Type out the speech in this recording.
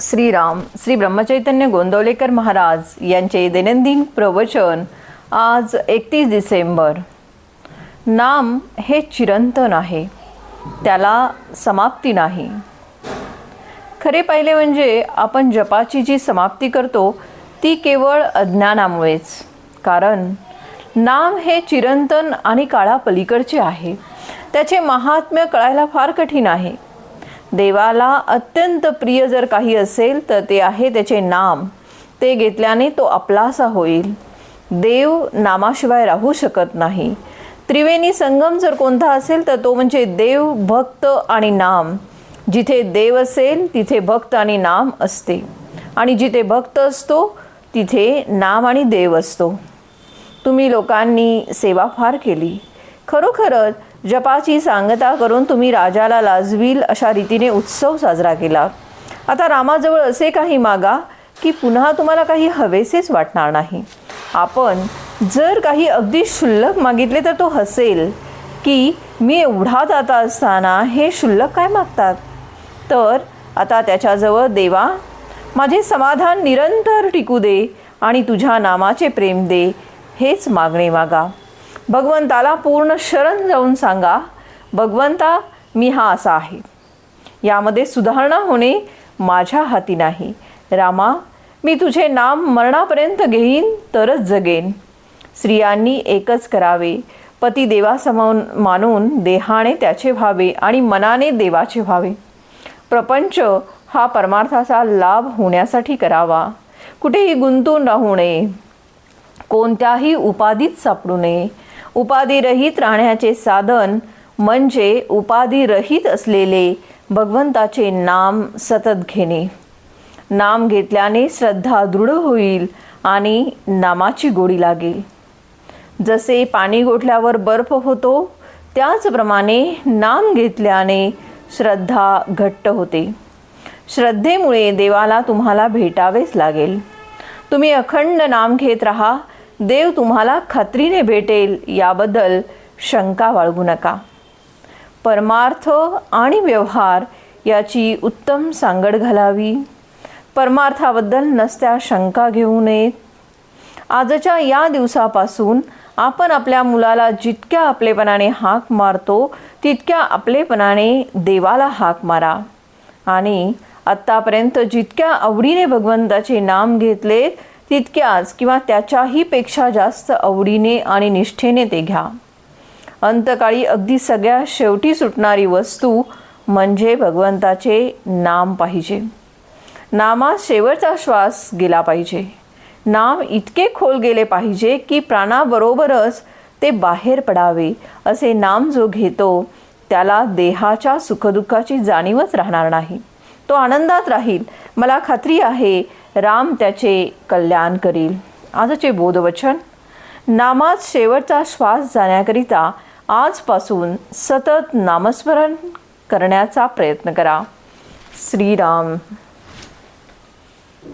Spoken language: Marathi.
श्रीराम श्री ब्रह्मचैतन्य गोंदवलेकर महाराज यांचे दैनंदिन प्रवचन आज एकतीस डिसेंबर. नाम हे चिरंतन आहे. त्याला समाप्ती नाही. खरे पाहिले म्हणजे आपण जपाची जी समाप्ती करतो ती केवळ अज्ञानामुळेच. कारण नाम हे चिरंतन आणि काळापलीकडचे आहे. त्याचे महात्म्य कळायला फार कठीण आहे. देवाला अत्यंत प्रिय जर काही असेल तर ते आहे त्याचे नाम. ते घेतल्याने तो आपलासा होईल. देव नामाशिवाय राहू शकत नाही. त्रिवेणी संगम जर कोणता असेल तर तो म्हणजे देव भक्त आणि नाम. जिथे देव असेल तिथे भक्त आणि नाम असते. आणि जिथे भक्त असतो तिथे नाम आणि देव असतो. तुम्ही लोकांनी सेवा फार केली. खरोखरच जपाची सांगता करून तुम्ही राजाला लाजवील अशा रीतीने उत्सव साजरा केला. आता रामाजवळ असे काही मागा की पुन्हा तुम्हाला काही हवेसेच वाटणार नाही. आपण जर काही अगदी क्षुल्लक मागितले तर तो हसेल की मी एवढा जाता असताना हे क्षुल्लक काय मागतात? तर आता त्याच्याजवळ देवा माझे समाधान निरंतर टिकू दे आणि तुझ्या नामाचे प्रेम दे हेच मागणे मागा. भगवंताला पूर्ण शरण जाऊन सांगा भगवंता मी हा असा आहे. यामध्ये सुधारणा होणे माझ्या हाती नाही. रामा मी तुझे नाम मरणापर्यंत घेईन तरच जगेन. स्त्रियांनी एकच करावे. पती देवासमोर मानून देहाने त्याचे व्हावे आणि मनाने देवाचे व्हावे. प्रपंच हा परमार्थाचा लाभ होण्यासाठी करावा. कुठेही गुंतून राहू नये. कोणत्याही उपाधीत सापडू नये. उपाधिरहित राहण्याचे साधन म्हणजे उपाधिरहित असलेले भगवंताचे नाम सतत घेणे. नाम घेतल्याने श्रद्धा दृढ होईल आणि नामाची गोडी लागेल. जसे पाणी गोठल्यावर बर्फ होतो त्याचप्रमाणे नाम घेतल्याने श्रद्धा घट्ट होते. श्रद्धेमुळे देवाला तुम्हाला भेटावेच लागेल. तुम्ही अखंड नाम घेत राहा देव तुम्हाला खात्रीने भेटेल याबद्दल शंका बाळगू नका. परमार्थ आणि व्यवहार याची उत्तम सांगड घालावी. परमार्थाबद्दल नसत्या शंका घेऊ नयेत. आजच्या या दिवसापासून आपण आपल्या मुलाला जितक्या आपलेपणाने हाक मारतो तितक्या आपलेपणाने देवाला हाक मारा. आणि आत्तापर्यंत जितक्या आवडीने भगवंताचे नाम घेतले तितक्याच किंवा त्याच्याही पेक्षा जास्त आवडीने आणि निष्ठेने ते घ्या. अंतकाळी अगदी सगळ्या शेवटी सुटणारी वस्तू म्हणजे भगवंताचे नाम पाहिजे. नामात शेवटचा श्वास गेला पाहिजे. नाम इतके खोल गेले पाहिजे की प्राणाबरोबरच ते बाहेर पडावे असे नाम जो घेतो त्याला देहाच्या सुखदुःखाची जाणीवच राहणार नाही. तो आनंदात राहील. मला खात्री आहे राम त्याचे कल्याण करील. आजचे बोधवचन नामात शेवटचा श्वास जाण्याकरिता आजपासून सतत नामस्मरण करण्याचा प्रयत्न करा. श्रीराम.